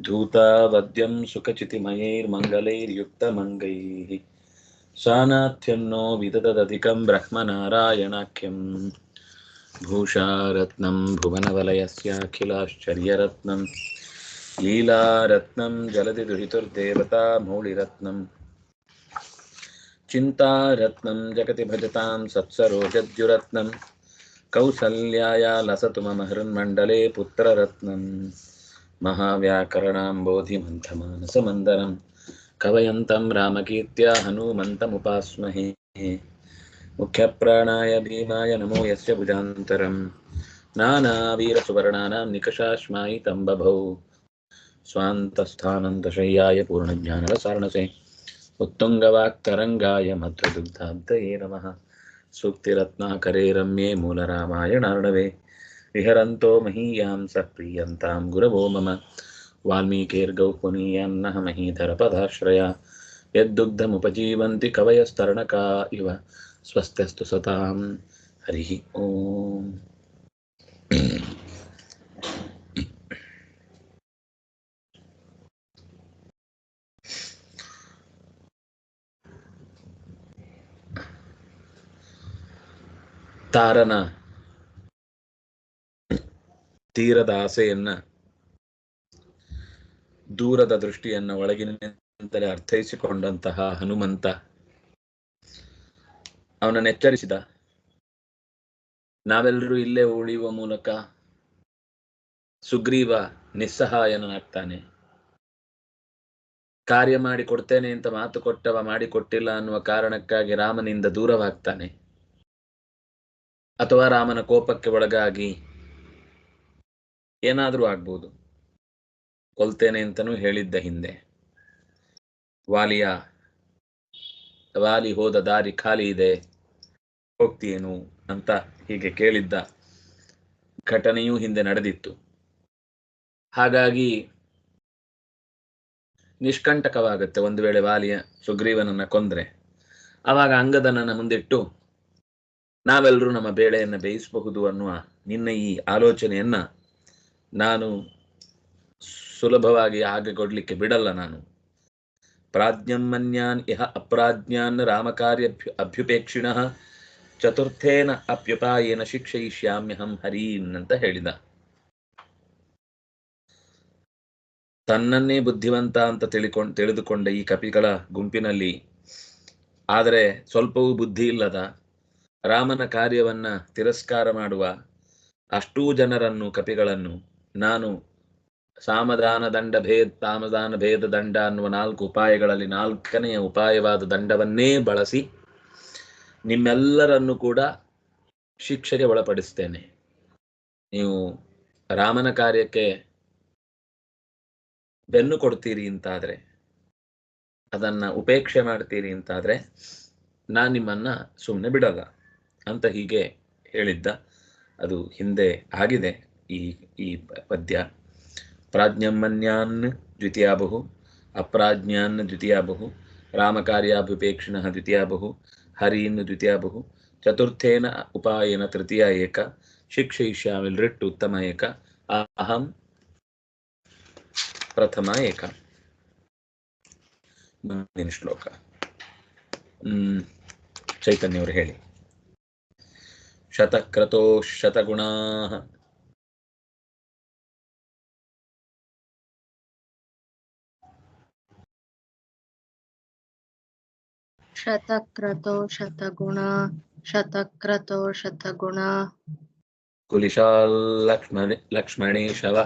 धूतावद्यं सुखचितिमयैर्मङ्गलैर्युक्तमङ्गैः सानाथ्यं no विददधिकं ब्रह्मनारायणाख्यं। भूषारत्नं भुवनवलयस्याखिलाश्चर्यरत्नं, लीलारत्नं जलधि दुहितुर्देवता मौलिरत्नम् चिन्तारत्नं जगति भजतां सत्सरोजद्युरत्नं कौसल्याया लसतु मम हृन्मण्डले पुत्ररत्नं। महाव्याकरणाम्बोधिमन्थमानसमन्दरं कवयन्तं रामकीर्त्या हनूमन्तमुपास्महे। मुख्यप्राणाय भीमाय नमो यस्य भुजान्तरं। नानावीरसुवर्णानां निकषाश्मायितं बभौ स्वान्तस्थानन्तशय्याय पूर्णज्ञानरसार्णसे उत्तुङ्गवाक्तरङ्गाय मध्वदुग्धाब्दये नमः। सूक्तिरत्नाकरे रम्ये मूलरामायणार्णवे विहरन्तो महीयां सप्रियन्तां गुरवो मम। वाल्मीकेर्गौ पुनीयां नः महीधरपधाश्रया यद्दुग्धमुपजीवन्ति कवयस्तरणका इव स्वस्त्यस्तु सतां। हरिः ओम्। तारना ತೀರದ ಆಸೆಯನ್ನ, ದೂರದ ದೃಷ್ಟಿಯನ್ನ ಒಳಗಿನಿಂದಲೇ ಅರ್ಥೈಸಿಕೊಂಡಂತಹ ಹನುಮಂತ ಅವನನ್ನು ಎಚ್ಚರಿಸಿದ. ನಾವೆಲ್ಲರೂ ಇಲ್ಲೇ ಉಳಿಯುವ ಮೂಲಕ ಸುಗ್ರೀವ ನಿಸ್ಸಹಾಯನಾಗ್ತಾನೆ ಕಾರ್ಯ ಮಾಡಿ ಕೊಡ್ತೇನೆ ಅಂತ ಮಾತು ಕೊಟ್ಟವ ಮಾಡಿಕೊಟ್ಟಿಲ್ಲ ಅನ್ನುವ ಕಾರಣಕ್ಕಾಗಿ ರಾಮನಿಂದ ದೂರವಾಗ್ತಾನೆ. ಅಥವಾ ರಾಮನ ಕೋಪಕ್ಕೆ ಒಳಗಾಗಿ ಏನಾದರೂ ಆಗ್ಬೋದು. ಕೊಲ್ತೇನೆ ಅಂತನೂ ಹೇಳಿದ್ದ ಹಿಂದೆ. ವಾಲಿಯ, ವಾಲಿ ಹೋದ ದಾರಿ ಖಾಲಿ ಇದೆ. ಹೋಗ್ತೀಯೇನು ಅಂತ ಹೀಗೆ ಕೇಳಿದ್ದ ಘಟನೆಯೂ ಹಿಂದೆ ನಡೆದಿತ್ತು. ಹಾಗಾಗಿ ನಿಷ್ಕಂಟಕವಾಗುತ್ತೆ ಒಂದು ವೇಳೆ ವಾಲಿಯ ಸುಗ್ರೀವನನ್ನ ಕೊಂದ್ರೆ. ಆವಾಗ ಅಂಗದನನ್ನ ಮುಂದಿಟ್ಟು ನಾವೆಲ್ಲರೂ ನಮ್ಮ ಬೇಳೆಯನ್ನು ಬೇಯಿಸಬಹುದು ಅನ್ನುವ ನಿನ್ನ ಈ ಆಲೋಚನೆಯನ್ನ ನಾನು ಸುಲಭವಾಗಿ ಹಾಗೆ ಕೊಡ್ಲಿಕ್ಕೆ ಬಿಡಲ್ಲ ನಾನು. ಪ್ರಾಜ್ಞಮನ್ಯಾನ್ ಇಹ ಅಪ್ರಾಜ್ಞಾನ್ ರಾಮಕಾರ್ಯ ಅಭ್ಯುಪೇಕ್ಷಿಣ ಚತುರ್ಥೇನ ಅಪ್ಯುಪಾಯೇನ ಶಿಕ್ಷಯಿಷ್ಯಾಮ್ಯಹಂ ಹರೀನ್ ಅಂತ ಹೇಳಿದ. ತನ್ನನ್ನೇ ಬುದ್ಧಿವಂತ ಅಂತ ತಿಳಿಕೊಂಡು ತಿಳಿದುಕೊಂಡ ಈ ಕಪಿಗಳ ಗುಂಪಿನಲ್ಲಿ, ಆದರೆ ಸ್ವಲ್ಪವೂ ಬುದ್ಧಿ ಇಲ್ಲದ ರಾಮನ ಕಾರ್ಯವನ್ನ ತಿರಸ್ಕಾರ ಮಾಡುವ ಅಷ್ಟೂ ಜನರನ್ನು, ಕಪಿಗಳನ್ನು ನಾನು ಸಾಮಧಾನ ದಂಡ ಭೇದ ಸಾಮಧಾನ ಭೇದ ದಂಡ ಅನ್ನುವ ನಾಲ್ಕು ಉಪಾಯಗಳಲ್ಲಿ ನಾಲ್ಕನೆಯ ಉಪಾಯವಾದ ದಂಡವನ್ನೇ ಬಳಸಿ ನಿಮ್ಮೆಲ್ಲರನ್ನು ಕೂಡ ಶಿಕ್ಷೆಗೆ ಒಳಪಡಿಸ್ತೇನೆ. ನೀವು ರಾಮನ ಕಾರ್ಯಕ್ಕೆ ಬೆನ್ನು ಕೊಡ್ತೀರಿ ಅಂತಾದ್ರೆ, ಅದನ್ನ ಉಪೇಕ್ಷೆ ಮಾಡ್ತೀರಿ ಅಂತಾದ್ರೆ, ನಾನು ನಿಮ್ಮನ್ನ ಸುಮ್ಮನೆ ಬಿಡಲ್ಲ ಅಂತ ಹೀಗೆ ಹೇಳಿದ್ದ. ಅದು ಹಿಂದೆ ಆಗಿದೆ. ಈ ಈ ಪದ್ಯ. ಪ್ರಾಜ್ಞಮನ್ಯಾನ್ ದ್ವಿತೀಯಾಬಹು ಅಪ್ರಾಜ್ಞಾನ್ ದ್ವಿತೀಯಾಬಹು ರಾಮಕಾರ್ಯಾಭ್ಯುಪೇಕ್ಷಿಣ ದ್ವಿತೀಯಾಬಹು, ಹರೀನ್ ದ್ವಿತೀಯಾಬಹು, ಚತುರ್ಥೇನ ಉಪಾಯನ ತೃತೀಯ ಏಕ ಶಿಕ್ಷಯಿಷ್ಯಾಮಿ ರಿಟ್ ಉತ್ತಮ ಏಕ, ಅಹಂ ಪ್ರಥಮ ಏಕ. ಮುಂದಿನ ಶ್ಲೋಕ. ಹ್ಮ್, ಚೈತನ್ಯವರು ಹೇಳಿ. ಶತಕ್ರತೋ ಶತಗುಣಾ शतक्रतो शतगुणा शतक्रतो शतगुणा। कुलिशाल्लक्ष्मणे लक्ष्मणेशव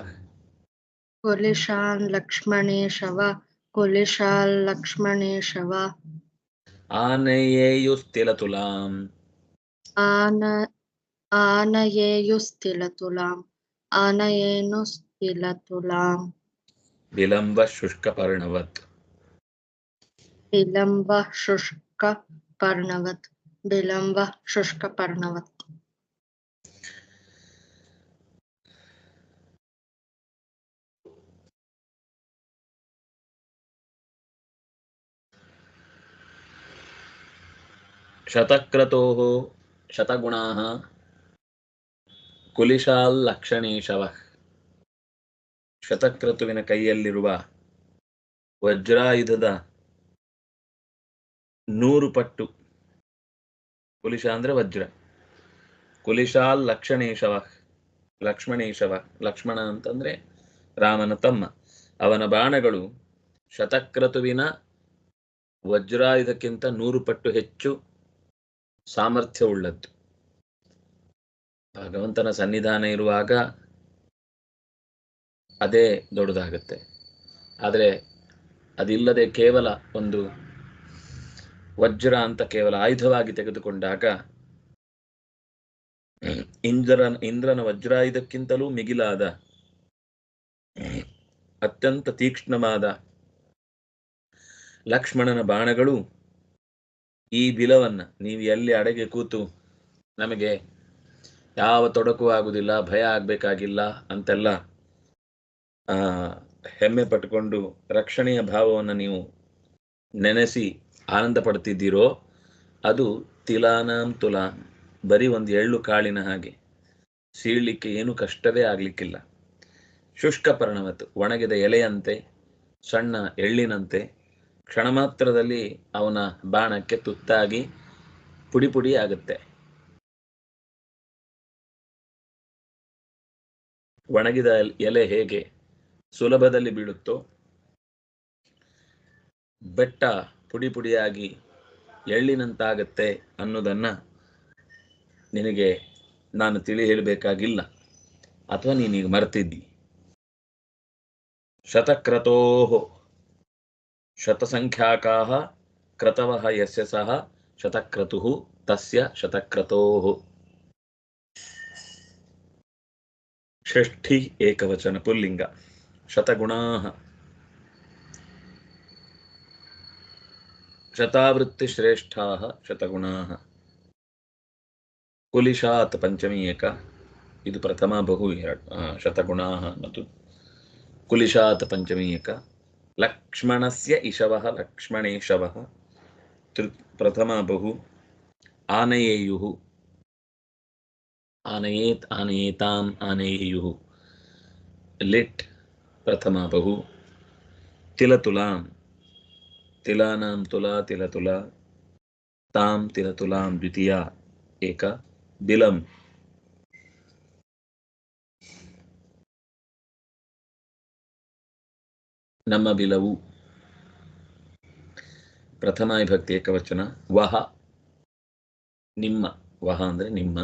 कुलिशान् लक्ष्मणेशव कुलिशाल् लक्ष्मणेशव आनयेयुस्तिलतुलाम्। आन आनयेयुस्तिलतुलाम्। आनयेनुस्तिलतुलाम्। विलम्बः शुष्कपर्णवत् विलम्बः शुष्कपर्णवत् विलम्बः शुष्कपर्णवत् शतक्रतोः शतगुणाः कुलिशाल्लक्षणेशवः ಶತಕ್ರತುವಿನ ಕೈಯಲ್ಲಿರುವ ವಜ್ರಾಯುಧದ ನೂರು ಪಟ್ಟು. ಕುಲಿಶ ಅಂದ್ರೆ ವಜ್ರ. ಕುಲಿಶಾಲ್ ಲಕ್ಷಣೇಶವ, ಲಕ್ಷ್ಮಣೇಶವ, ಲಕ್ಷ್ಮಣ ಅಂತಂದ್ರೆ ರಾಮನ ತಮ್ಮ. ಅವನ ಬಾಣಗಳು ಶತಕ್ರತುವಿನ ಇದಕ್ಕಿಂತ ನೂರು ಪಟ್ಟು ಹೆಚ್ಚು ಸಾಮರ್ಥ್ಯವುಳ್ಳದ್ದು. ಭಗವಂತನ ಸನ್ನಿಧಾನ ಇರುವಾಗ ಅದೇ ದೊಡ್ಡದಾಗತ್ತೆ. ಆದರೆ ಅದಿಲ್ಲದೆ ಕೇವಲ ಒಂದು ವಜ್ರ ಅಂತ ಕೇವಲ ಆಯುಧವಾಗಿ ತೆಗೆದುಕೊಂಡಾಗ ಇಂದ್ರನ ಇಂದ್ರನ ವಜ್ರಾಯುಧಕ್ಕಿಂತಲೂ ಮಿಗಿಲಾದ, ಅತ್ಯಂತ ತೀಕ್ಷ್ಣವಾದ ಲಕ್ಷ್ಮಣನ ಬಾಣಗಳು ಈ ಬಿಲವನ್ನ ನೀವು ಎಲ್ಲಿ ಅಡಗೆ ಕೂತು ನಮಗೆ ಯಾವ ತೊಡಕು ಆಗುದಿಲ್ಲ, ಭಯ ಆಗ್ಬೇಕಾಗಿಲ್ಲ ಅಂತೆಲ್ಲ, ಆ, ಹೆಮ್ಮೆ ಪಟ್ಟುಕೊಂಡು ರಕ್ಷಣೆಯ ಭಾವವನ್ನು ನೀವು ನೆನೆಸಿ ಆನಂದ ಪಡ್ತಿದ್ದೀರೋ ಅದು ತಿಲಾನಾಂ ತುಲಾ. ಬರೀ ಒಂದು ಎಳ್ಳು ಕಾಳಿನ ಹಾಗೆ. ಸೀಳ್ಲಿಕ್ಕೆ ಏನು ಕಷ್ಟವೇ ಆಗ್ಲಿಕ್ಕಿಲ್ಲ. ಶುಷ್ಕ ಪರ್ಣವತ್ತು ಒಣಗಿದ ಎಲೆಯಂತೆ, ಸಣ್ಣ ಎಳ್ಳಿನಂತೆ. ಕ್ಷಣ ಮಾತ್ರದಲ್ಲಿ ಅವನ ಬಾಣಕ್ಕೆ ತುತ್ತಾಗಿ ಪುಡಿ ಪುಡಿ ಆಗುತ್ತೆ. ಒಣಗಿದ ಎಲೆ ಹೇಗೆ ಸುಲಭದಲ್ಲಿ ಬೀಳುತ್ತೋ, ಬೆಟ್ಟ ಪುಡಿ ಪುಡಿಯಾಗಿ ಎಳ್ಳಿನಂತಾಗತ್ತೆ ಅನ್ನೋದನ್ನು ನಿನಗೆ ನಾನು ತಿಳಿ ಹೇಳಬೇಕಾಗಿಲ್ಲ. ಅಥವಾ ನೀನೀಗ ಮರೆತಿದ್ದಿ. ಶತಕ್ರತೋ ಶತಸಂಖ್ಯಾಕಾ ಕ್ರತವ ಯಸ್ಯ ಸಹ ಶತಕ್ರತು ತಸ್ಯ ಶತಕ್ರತೋ ಷಷ್ಠಿ ಏಕವಚನ ಪುಲ್ಲಿಂಗ. ಶತಗುಣಾ ಶತಾವೃತ್ತಿಶ್ರೇಷ್ಠಾ ಶತಗುಣಾ ಕುಲಿಶಾತ್ ಪಂಚಮಿ ಏಕ. ಇದು ಪ್ರಥಮ ಬಹು ಎರಡು ಶತಗುಣಾ ಮತ್ತು ಕುಲಿಶಾತ್ ಪಂಚಮಿ ಏಕ. ಲಕ್ಷ್ಮಣಸ್ಯ ಇಶವಃ, ಲಕ್ಷ್ಮಣೇಶವಃ. ತೃ ಪ್ರಥಮ ಬಹು ಆನಯೇಯುಃ ಆನಯೇತ್, ಆನಯೇತಾಂ ಆನಯೇಯುಃ ಲಿಟ್, ಪ್ರಥಮ ಬಹು. ತಿಲತುಲಾಂ. ತಿಲಾನಾಂ ತುಲಾ ತಿಲತುಲಾ ತಾಂ ತಿಲ ತುಲಾಂ ದ್ವಿತೀಯ ಏಕ ಬಿಲಂ ನಮ್ಮ ಬಿಲವು ಪ್ರಥಮ ವಿಭಕ್ತಿ ಏಕವಚನ ವಹ ನಿಮ್ಮ ವಹ ಅಂದ್ರೆ ನಿಮ್ಮ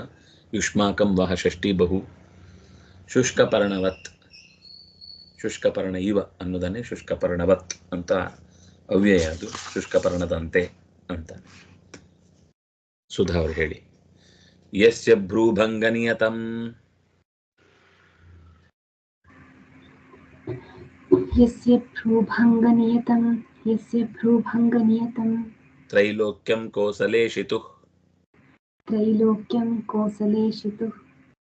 ಯುಷ್ಮಾಕಂ ವಹ ಷಷ್ಠಿ ಬಹು ಶುಷ್ಕಪರ್ಣವತ್ ಶುಷ್ಕಪರ್ಣ ಇವ ಅನ್ನೋದನ್ನೇ ಶುಷ್ಕಪರ್ಣವತ್ ಅಂತ ಅವ್ಯಯ ಅದು ಶುಷ್ಕಪರ್ಣದಂತೆ ಅಂತ ಸುಧಾ ಅವರು ಹೇಳಿ ಯಸ್ಯ ಭ್ರೂಭಂಗನಿಯತಂ यस्य भ्रूभङ्गनियतं यस्य भ्रूभङ्गनियतं ತ್ರೈಲೋಕ್ಯಂ ಕೋಸಲೇಶಿತು त्रैलोक्यं कोसलेशितुः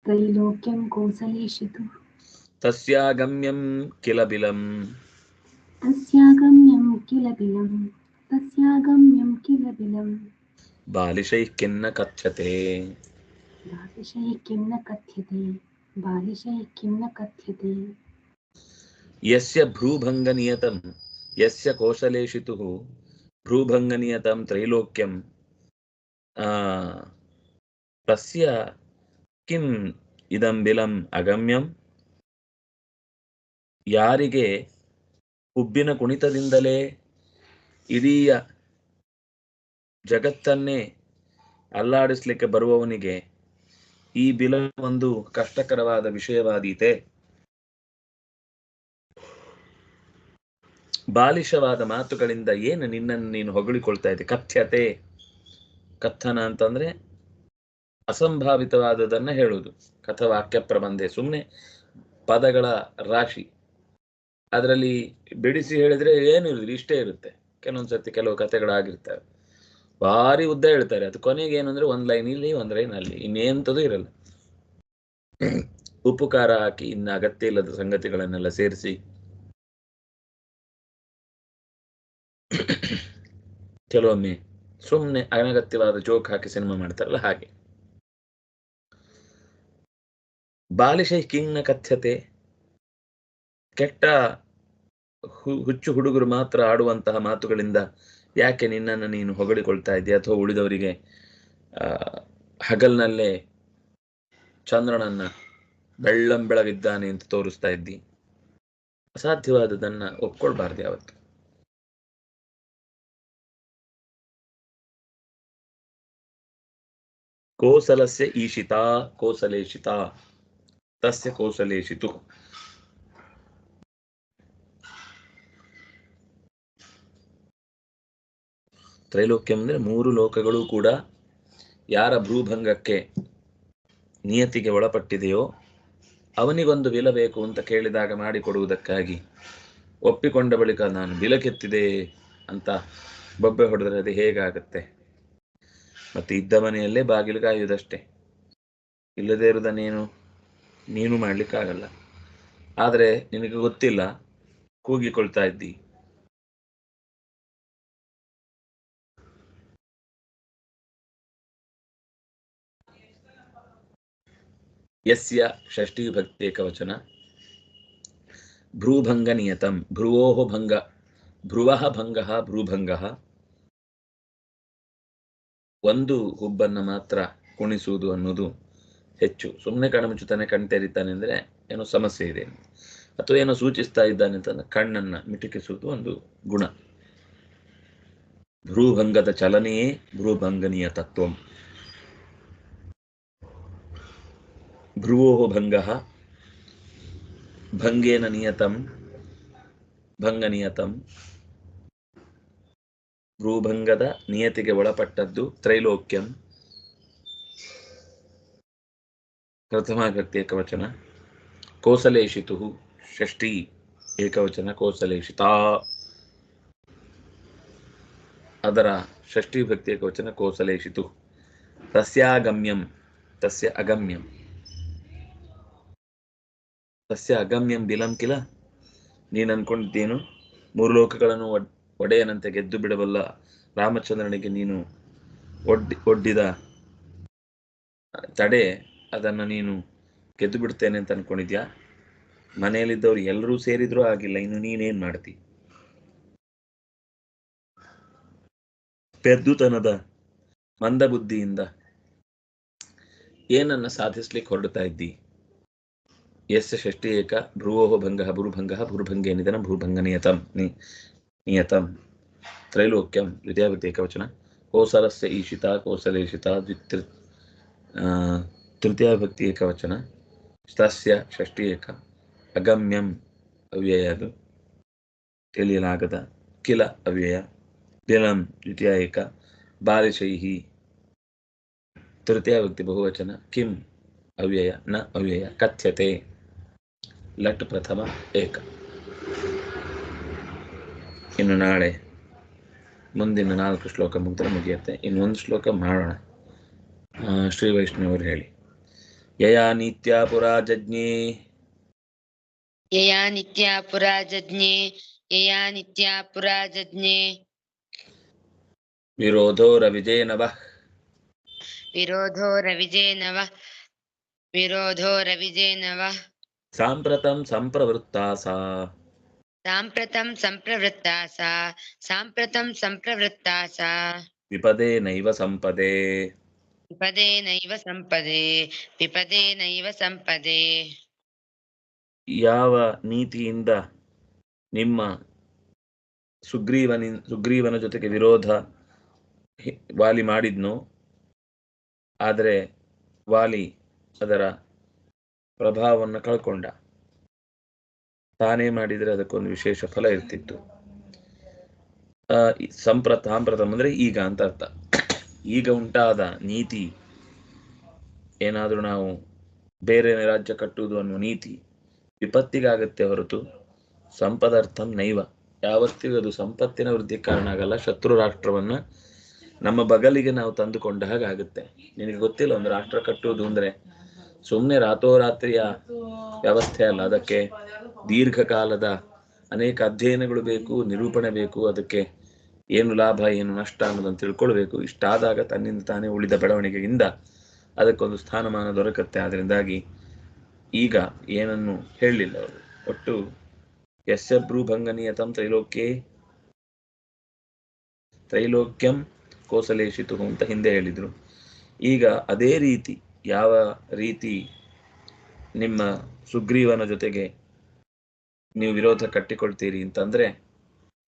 त्रैलोक्यं कोसलेशितुः ತಸ್ಯಾಗಮ್ಯಂ ಕಿಲ ಬಿಲಂ तस्यागम्यं किल बिलं तस्यागम्यं किल बिलं ಬಾಲಿಶೈಃ ಕಿನ್ನ ಕಥ್ಯತೆ बालिशैः किं न कथ्यते बालिशैः किं न कथ्यते ಯಸ್ಯ ಭ್ರೂಭಂಗನಿಯತಂ ಯಸ್ಯ ಕೋಸಲೇಶಿತು ಭ್ರೂಭಂಗನಿಯತಂ ತ್ರೈಲೋಕ್ಯಂ ಆ ತಸ್ಯ ಕಿಂ ಇದಂ ಬಿಲಂ ಅಗಮ್ಯಂ ಯಾರಿಗೆ ಹುಬ್ಬಿನ ಕುಣಿತದಿಂದಲೇ ಇಡೀ ಜಗತ್ತನ್ನೇ ಅಲ್ಲಾಡಿಸ್ಲಿಕ್ಕೆ ಬರುವವನಿಗೆ ಈ ಬಿಲ ಒಂದು ಕಷ್ಟಕರವಾದ ವಿಷಯವಾದೀತೆ. ಬಾಲಿಶವಾದ ಮಾತುಗಳಿಂದ ಏನು ನಿನ್ನನ್ನು ನೀನು ಹೊಗಳಿಕೊಳ್ತಾ ಇದ್ದೆ? ಕಥ್ಯತೆ. ಕಥನ ಅಂತಂದ್ರೆ ಅಸಂಭಾವಿತವಾದದನ್ನ ಹೇಳುವುದು. ಕಥವಾಕ್ಯ ಪ್ರಬಂಧೆ ಸುಮ್ಮನೆ ಪದಗಳ ರಾಶಿ. ಅದರಲ್ಲಿ ಬಿಡಿಸಿ ಹೇಳಿದ್ರೆ ಏನು ಇರುದಿಲ್ಲ, ಇಷ್ಟೇ ಇರುತ್ತೆ. ಕೆಲವೊಂದ್ಸತಿ ಕೆಲವು ಕಥೆಗಳಾಗಿರ್ತವೆ. ಭಾರಿ ಉದ್ದ ಹೇಳ್ತಾರೆ. ಅದು ಕೊನೆಗೆ ಏನಂದ್ರೆ ಒಂದ್ ಲೈನ್ ಇಲ್ಲಿ, ಒಂದ್ ಲೈನ್ ಅಲ್ಲಿ. ಇನ್ನೇಂತದ್ದು ಇರಲ್ಲ. ಉಪ್ಪು, ಖಾರ ಹಾಕಿ ಇನ್ನ ಅಗತ್ಯ ಇಲ್ಲದ ಸಂಗತಿಗಳನ್ನೆಲ್ಲ ಸೇರಿಸಿ. ಕೆಲವೊಮ್ಮೆ ಸುಮ್ಮನೆ ಅನಗತ್ಯವಾದ ಜೋಕ್ ಹಾಕಿ ಸಿನಿಮಾ ಮಾಡ್ತಾರಲ್ಲ ಹಾಗೆ. ಬಾಲಿಶೈ ಕಿಂಗ್ನ ಕಥ್ಯತೆ ಕೆಟ್ಟ ಹುಚ್ಚು ಹುಡುಗರು ಮಾತ್ರ ಆಡುವಂತಹ ಮಾತುಗಳಿಂದ ಯಾಕೆ ನಿನ್ನನ್ನು ನೀನು ಹೊಗಳಿಕೊಳ್ತಾ ಇದ್ದೀಯ ಅಥವಾ ಉಳಿದವರಿಗೆ ಹಗಲ್ನಲ್ಲೇ ಚಂದ್ರನನ್ನ ಬೆಳ್ಳಂ ಬೆಳಗಿದ್ದಾನೆ ಅಂತ ತೋರಿಸ್ತಾ ಇದ್ದಿ? ಅಸಾಧ್ಯವಾದದನ್ನ ಒಪ್ಕೊಳ್ಬಾರ್ದು ಯಾವತ್ತು. ಕೋಸಲಸ್ಯ ಈಶಿತಾ, ಕೋಸಲೇಶಿತಾ, ತಸ್ಯ ಕೋಸಲೇಶಿತು. ತ್ರೈಲೋಕ್ಯಂ ಅಂದ್ರೆ ಮೂರು ಲೋಕಗಳು ಕೂಡ ಯಾರ ಭ್ರೂಭಂಗಕ್ಕೆ ನಿಯತಿಗೆ ಒಳಪಟ್ಟಿದೆಯೋ ಅವನಿಗೊಂದು ವಿಲ ಬೇಕು ಅಂತ ಕೇಳಿದಾಗ ಮಾಡಿಕೊಡುವುದಕ್ಕಾಗಿ ಒಪ್ಪಿಕೊಂಡ ಬಳಿಕ ನಾನು ಬಿಲಕೆತ್ತಿದೆ ಅಂತ ಬೊಬ್ಬೆ ಹೊಡೆದ್ರೆ ಅದು ಹೇಗಾಗತ್ತೆ? ಮತ್ತೆ ಇದ್ದ ಮನೆಯಲ್ಲೇ ಬಾಗಿಲು ಕಾಯುವುದಷ್ಟೇ. ಇಲ್ಲದೇ ಇರುವುದನ್ನೇನು ನೀನು ಮಾಡ್ಲಿಕ್ಕಾಗಲ್ಲ. ಆದರೆ ನಿನಗೆ ಗೊತ್ತಿಲ್ಲ, ಕೂಗಿಕೊಳ್ತಾ ಇದ್ದಿ. ಯಸ್ಯ ಷಷ್ಠಿ ಭಕ್ತಿ ಏಕವಚನ ಭ್ರೂಭಂಗ ನಿಯತಂ ಭ್ರುವೋಃ ಭಂಗ ಭ್ರುವಃ ಭಂಗ ಭ್ರೂಭಂಗ ಒಂದು ಹುಬ್ಬನ್ನು ಮಾತ್ರ ಕುಣಿಸುವುದು ಅನ್ನೋದು ಹೆಚ್ಚು. ಸುಮ್ಮನೆ ಕಣ್ಮುಚ್ಚುತ್ತಾನೆ ಕಣ್ ತೆರಿತಾನೆ ಅಂದರೆ ಏನೋ ಸಮಸ್ಯೆ ಇದೆ. ಅಥವಾ ಏನೋ ಸೂಚಿಸ್ತಾ ಇದ್ದಾನೆ ಅಂತ ಕಣ್ಣನ್ನ ಮಿಟುಕಿಸುವುದು ಒಂದು ಗುಣ. ಭ್ರೂಭಂಗದ ಚಲನೆಯೇ ಭ್ರೂಭಂಗನೀಯ ತತ್ವಂ. ಭ್ರುವೋಃ ಭಂಗ, ಭಂಗೇನ ನಿಯತಂ ಭಂಗನಿಯತಂ ಭ್ರೂಭಂಗದ ನಿಯತಿಗೆ ಒಳಪಟ್ಟದ್ದು ತ್ರೈಲೋಕ್ಯಂ. ಪ್ರಥಮ ವ್ಯಕ್ತಿ ಏಕವಚನ. ಕೋಸಲೇಶಿತು, ಷಷ್ಠಿ ಏಕವಚನ ಕೋಸಲೇಷಿತಾ ಅದರ ಷಷ್ಠಿ ಭಕ್ತಿ ಏಕವಚನ ಕೋಸಲೇಶಿತು. ತಸ್ಯಾಗಮ್ಯಂ ತಸ್ಯ ಅಗಮ್ಯಂ. ತಸ್ಯ ಅಗಮ್ಯಂ ಬಿಲಂ ಕಿಲ. ನೀನು ಅನ್ಕೊಂಡಿದ್ದೇನು? ಮೂರು ಲೋಕಗಳನ್ನು ಒಡ್, ಒಡೆಯನಂತೆ ಗೆದ್ದು ಬಿಡಬಲ್ಲ ರಾಮಚಂದ್ರನಿಗೆ ನೀನು ಒಡ್ಡಿ, ಒಡ್ಡಿದ ತಡೆ ಅದನ್ನು ನೀನು ಗೆದ್ದು ಬಿಡ್ತೇನೆ ಅಂತ ಅನ್ಕೊಂಡಿದ್ಯಾ? ಮನೆಯಲ್ಲಿದ್ದವ್ರು ಎಲ್ಲರೂ ಸೇರಿದ್ರೂ ಆಗಿಲ್ಲ, ಇನ್ನು ನೀನೇನ್ ಮಾಡ್ತಿ? ಪೆದ್ದುತನದ ಮಂದಬುದ್ಧಿಯಿಂದ ಏನನ್ನ ಸಾಧಿಸ್ಲಿಕ್ಕೆ ಹೊರಡ್ತಾ ಇದ್ದಿ? ಯಸ್ಯ ಷಷ್ಠಿ ಏಕ ಭ್ರುವೋ ಭಂಗ ಭ್ರುಭಂಗ ಭ್ರುಭಂಗೇ ನಿಧನ ಭ್ರುಭಂಗ ನಿಯತಂ ನಿ ನಿಯತಂ ತ್ರೈಲೋಕ್ಯಂ ದ್ವಿತೀಯಾಭಕ್ತಿ ಏಕವಚನ ಕೋಸಲಸ್ಯ ಈಶಿತ ಕೋಸಲೇಶಿತ ದ್ವಿತೃ ಆ, ತೃತೀಯಾಭಕ್ತಿ ಏಕವಚನ ತಸ್ಯ ಷಷ್ಠಿ ಏಕ ಅಗಮ್ಯಂ ಅವ್ಯಯ ಅದು ತಿಳಿಯಲಾಗದ ಕಿಲ ಅವ್ಯಯ ದಿಲಂ ದ್ವಿತೀಯ ಏಕ ಬಾಲಿಶೈಹಿ ತೃತೀಯ ವ್ಯಕ್ತಿ ಬಹುವಚನ ಕಿಂ ಅವ್ಯಯ ನ ಅವ್ಯಯ ಕಥ್ಯತೆ ಲಟ್ ಪ್ರಥಮ ಏಕ. ಇನ್ನು ನಾಳೆ ಮುಂದಿನ ನಾಲ್ಕು ಶ್ಲೋಕ ಮುಗ್ದ್ರೆ ಮುಗಿಯುತ್ತೆ. ಇನ್ನೊಂದು ಶ್ಲೋಕ ಮಾಡೋಣ. ಶ್ರೀ ವೈಷ್ಣವರು ಹೇಳಿ. ಯಯಾ ನಿತ್ಯ ಪುರಾ ಜಜ್ಞೇ. ಯಯಾ ನಿತ್ಯಾ ಪುರಾ ಜಜ್ಞೆ. ಯಯಾ ನಿತ್ಯಾ ಪುರಾ ಜಜ್ಞೆ. ವಿರೋಧೋ ರವಿಜೇನವ ವಿರೋಧೋ ರವಿಜೇನವ ವಿರೋಧೋ ರವಿಜೇನವ ಸಾಂಪ್ರತಂ ಸಂಪ್ರವೃತ್ತಾ ಸಾಂಪ್ರತಂ ಸಂಪ್ರವೃತ್ತ ಸಾಂಪ್ರತಂ ಸಂಪ್ರವೃತ್ತ ವಿಪದೇ ನೈವ ಸಂಪದೆ. ವಿಪದೇ ನೈವ ಸಂಪದೆ ವಿಪದೇ ನೈವ ಸಂಪದೆ. ಯಾವ ನೀತಿಯಿಂದ ನಿಮ್ಮ ಸುಗ್ರೀವನಿ ಸುಗ್ರೀವನ ಜೊತೆಗೆ ವಿರೋಧ ವಾಲಿ ಮಾಡಿದ್ನು ಆದರೆ ವಾಲಿ ಅದರ ಪ್ರಭಾವವನ್ನು ಕಳ್ಕೊಂಡ. ತಾನೇ ಮಾಡಿದರೆ ಅದಕ್ಕೊಂದು ವಿಶೇಷ ಫಲ ಇರ್ತಿತ್ತು. ಆ, ಈ ಸಂಪ್ರತ ಸಾಂಪ್ರತಂ ಅಂದ್ರೆ ಈಗ ಅಂತ ಅರ್ಥ. ಈಗ ಉಂಟಾದ ನೀತಿ ಏನಾದರೂ ನಾವು ಬೇರೆ ರಾಜ್ಯ ಕಟ್ಟುವುದು ಅನ್ನುವ ನೀತಿ ವಿಪತ್ತಿಗಾಗತ್ತೆ ಹೊರತು ಸಂಪದರ್ಥಂ ನೈವ. ಯಾವತ್ತಿಗೂ ಅದು ಸಂಪತ್ತಿನ ವೃದ್ಧಿ ಕಾರಣ ಆಗಲ್ಲ. ಶತ್ರು ರಾಷ್ಟ್ರವನ್ನ ನಮ್ಮ ಬಗಲಿಗೆ ನಾವು ತಂದುಕೊಂಡ ಹಾಗೆ ಆಗುತ್ತೆ ನಿನಗೆ ಗೊತ್ತಿಲ್ಲ ಒಂದು ರಾಷ್ಟ್ರ ಕಟ್ಟುವುದು ಅಂದ್ರೆ ಸುಮ್ಮನೆ ರಾತೋರಾತ್ರಿಯ ವ್ಯವಸ್ಥೆ ಅಲ್ಲ. ಅದಕ್ಕೆ ದೀರ್ಘಕಾಲದ ಅನೇಕ ಅಧ್ಯಯನಗಳು ಬೇಕು, ನಿರೂಪಣೆ ಬೇಕು, ಅದಕ್ಕೆ ಏನು ಲಾಭ, ಏನು ನಷ್ಟ ಅನ್ನೋದನ್ನು ತಿಳ್ಕೊಳ್ಬೇಕು. ಇಷ್ಟಾದಾಗ ತನ್ನಿಂದ ತಾನೇ ಉಳಿದ ಬೆಳವಣಿಗೆಯಿಂದ ಅದಕ್ಕೊಂದು ಸ್ಥಾನಮಾನ ದೊರಕತ್ತೆ. ಆದ್ದರಿಂದಾಗಿ ಈಗ ಏನನ್ನು ಹೇಳಲಿಲ್ಲ ಅವರು. ಒಟ್ಟು ಯಸ್ಯ ಭ್ರೂಭಂಗನಿಯತಂ ತ್ರೈಲೋಕ್ಯೇ ತ್ರೈಲೋಕ್ಯಂ ಕೋಸಲೇಶಿತು ಅಂತ ಹಿಂದೆ ಹೇಳಿದರು. ಈಗ ಅದೇ ರೀತಿ ಯಾವ ರೀತಿ ನಿಮ್ಮ ಸುಗ್ರೀವನ ಜೊತೆಗೆ ನೀವು ವಿರೋಧ ಕಟ್ಟಿಕೊಳ್ತೀರಿ ಅಂತಂದ್ರೆ,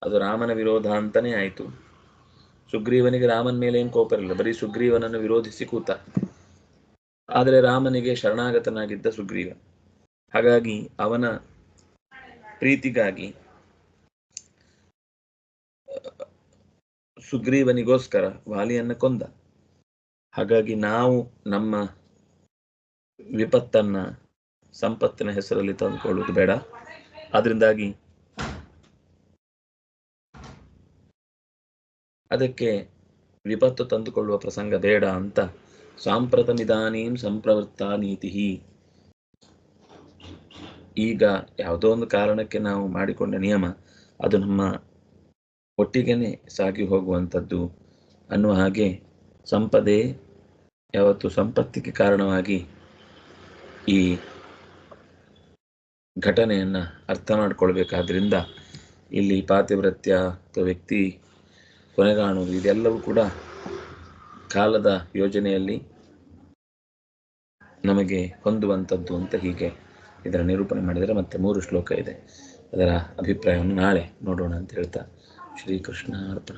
ಅದು ರಾಮನ ವಿರೋಧ ಅಂತಾನೆ ಆಯ್ತು. ಸುಗ್ರೀವನಿಗೆ ರಾಮನ ಮೇಲೆ ಏನು ಕೋಪ ಇರಲಿಲ್ಲ. ಬರೀ ಸುಗ್ರೀವನನ್ನು ವಿರೋಧಿಸಿ ಕೂತ. ಆದರೆ ರಾಮನಿಗೆ ಶರಣಾಗತನಾಗಿದ್ದ ಸುಗ್ರೀವ ಹಾಗಾಗಿ ಅವನ ಪ್ರೀತಿಗಾಗಿ, ಸುಗ್ರೀವನಿಗೋಸ್ಕರ ವಾಲಿಯನ್ನ ಕೊಂದ. ಹಾಗಾಗಿ ನಾವು ನಮ್ಮ ವಿಪತ್ತನ್ನ ಸಂಪತ್ತಿನ ಹೆಸರಲ್ಲಿ ತಂದುಕೊಳ್ಳುವುದು ಬೇಡ. ಅದರಿಂದಾಗಿ ಅದಕ್ಕೆ ವಿಪತ್ತು ತಂದುಕೊಳ್ಳುವ ಪ್ರಸಂಗ ಬೇಡ ಅಂತ ಸಾಂಪ್ರತಮಿದಾನೀಂ ಸಂಪ್ರವೃತ್ತ ನೀತಿ ಈಗ ಯಾವುದೋ ಒಂದು ಕಾರಣಕ್ಕೆ ನಾವು ಮಾಡಿಕೊಂಡ ನಿಯಮ, ಅದು ನಮ್ಮ ಒಟ್ಟಿಗೆನೆ ಸಾಗಿ ಹೋಗುವಂಥದ್ದು ಅನ್ನುವ ಹಾಗೆ ಸಂಪದೆ ಯಾವತ್ತು ಸಂಪತ್ತಿಗೆ ಕಾರಣವಾಗಿ ಈ ಘಟನೆಯನ್ನ ಅರ್ಥ ಮಾಡ್ಕೊಳ್ಬೇಕಾದ್ರಿಂದ ಇಲ್ಲಿ ಪಾತಿವ್ರತ್ಯ ಅಥವಾ ವ್ಯಕ್ತಿ ಕೊನೆಗಾಣುವುದು ಇದೆಲ್ಲವೂ ಕೂಡ ಕಾಲದ ಯೋಜನೆಯಲ್ಲಿ ನಮಗೆ ಹೊಂದುವಂಥದ್ದು ಅಂತ ಹೀಗೆ ಇದರ ನಿರೂಪಣೆ ಮಾಡಿದರೆ ಮತ್ತೆ ಮೂರು ಶ್ಲೋಕ ಇದೆ. ಅದರ ಅಭಿಪ್ರಾಯವನ್ನು ನಾಳೆ ನೋಡೋಣ ಅಂತ ಹೇಳ್ತಾ ಶ್ರೀಕೃಷ್ಣ ಅರ್ಪಣ